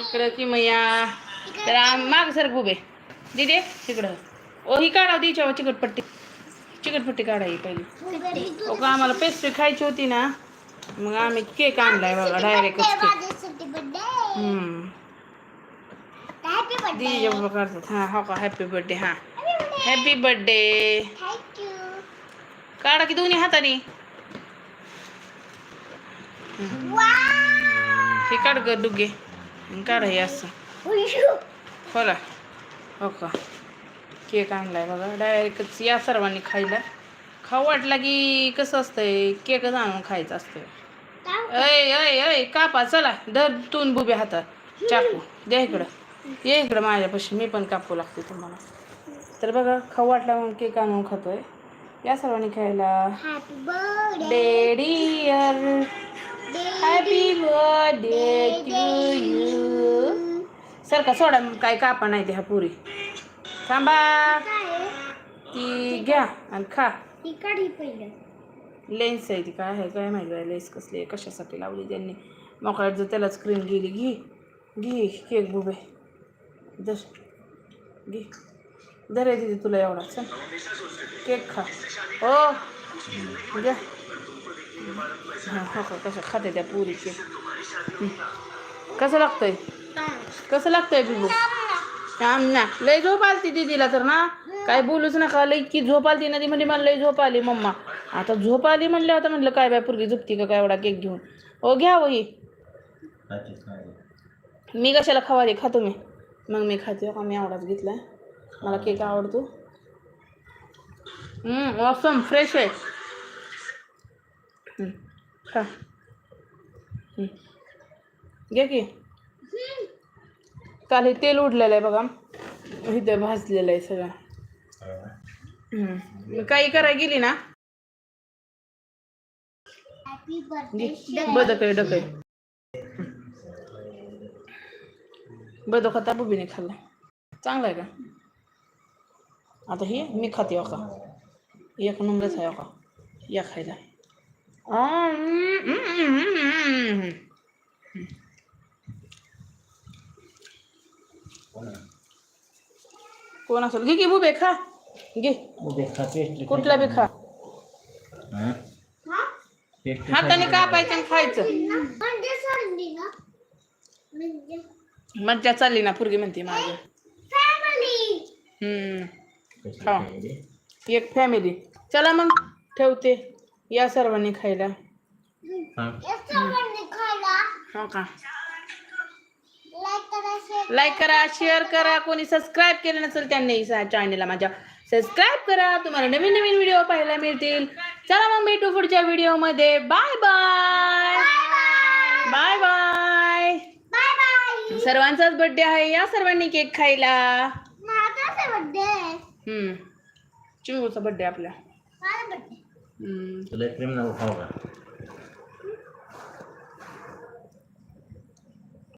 इकडं मैया. तर माग सर उभे. दिदे तिकडं. ओ ही काढा तिच्यावर चिकटपट्टी. चिकटपट्टी काढा ही पहिली. का आम्हाला पेस्ट्री खायची होती ना मग आम्ही केक आणलाय बघा दीदीच्या बाबा करतात हा हो का हॅपी बर्थडे हा. हॅपी बर्थडे काढा की दोन्ही हाताने. हे काढ ग डुगे काढा हे असं खोला हो का केक आणलाय बघा डायरेक्टच या सर्वांनी खायला खाऊ वाटला की कसं असतंय केकच आणून खायचं असतं अय अय अय कापा चला धर तून बुबे हातात चाकू द्या इकडं ये इकडं माझ्यापाशी मी पण कापू लागते तुम्हाला तर बघा खाऊ वाटला म्हणून केक आणून खातोय या सर्वांनी खायला डेडियर happy birthday to you sir का सोडा काय कापा नाही ते हा पुरी. थांबा. ती घ्या आणि खा. लेन्स आहे ती काय आहे काय माहिती आहे लेन्स कसली आहे कशासाठी लावली त्यांनी. मोकळ्यात जर त्याला स्क्रीन गेली घे. घे केक बुबे. दर. घे. दर आहे तिथे तुला एवढा चल. केक खा. हो. घ्या. हां हो का कसं खाते त्या पुरी केक हं. कसं लागतंय? कसं लागतंय बिबू? थांब ना लय झोप आलती दीदीला तर ना? काय बोलूच नका लय की झोप आलती ना ती म्हणजे मला लय झोप आली मम्मा. आता झोप आली म्हणलं आता म्हणलं काय बाय पूर्वी झोपती का? काय एवढा केक घेऊन? हो घ्या हो वही मी कशाला खावा दे खातो मी? मग मी खाते हो का? मी एवढाच घेतलाय. मला केक आवडतो. ऑसम फ्रेश आहे. खा. घे की. काल हे तेल उडलेलं आहे बघा. इथं भाजलेलं आहे सगळं. काही कराय गेली ना? बदक आहे डक आहे बदक आता बुबीने खाल्ला. चांगला आहे का? आता हे मी खाते हो का? एक नंबरच आहे हो का? या खायला आ, हम्म, हम्म, हम्म, हम्म. कोण असेल? घे की बुबे खा. घे. कुठला बी खा. हाताने कापायचं आणि खायचं. मज्जा चालली ना पुरगी म्हणते माझी हम्म. खा एक फॅमिली चला मग ठेवते. या सर्वांनी खायला. हो का? लाईक करा शेअर करा. कोणी सबस्क्राईब केलं नसेल त्यांनी चॅनलला माझ्या. सबस्क्राईब करा. तुम्हाला नवीन नवीन व्हिडिओ पाहायला मिळतील. चला मग भेटू पुढच्या व्हिडिओमध्ये बाय बाय बाय बाय सर्वांचाच बर्थडे आहे. या सर्वांनी केक खायला. हम्म. चिंगूचा बर्थडे आपला. हम्म. तुला क्रीम नको खाऊ का?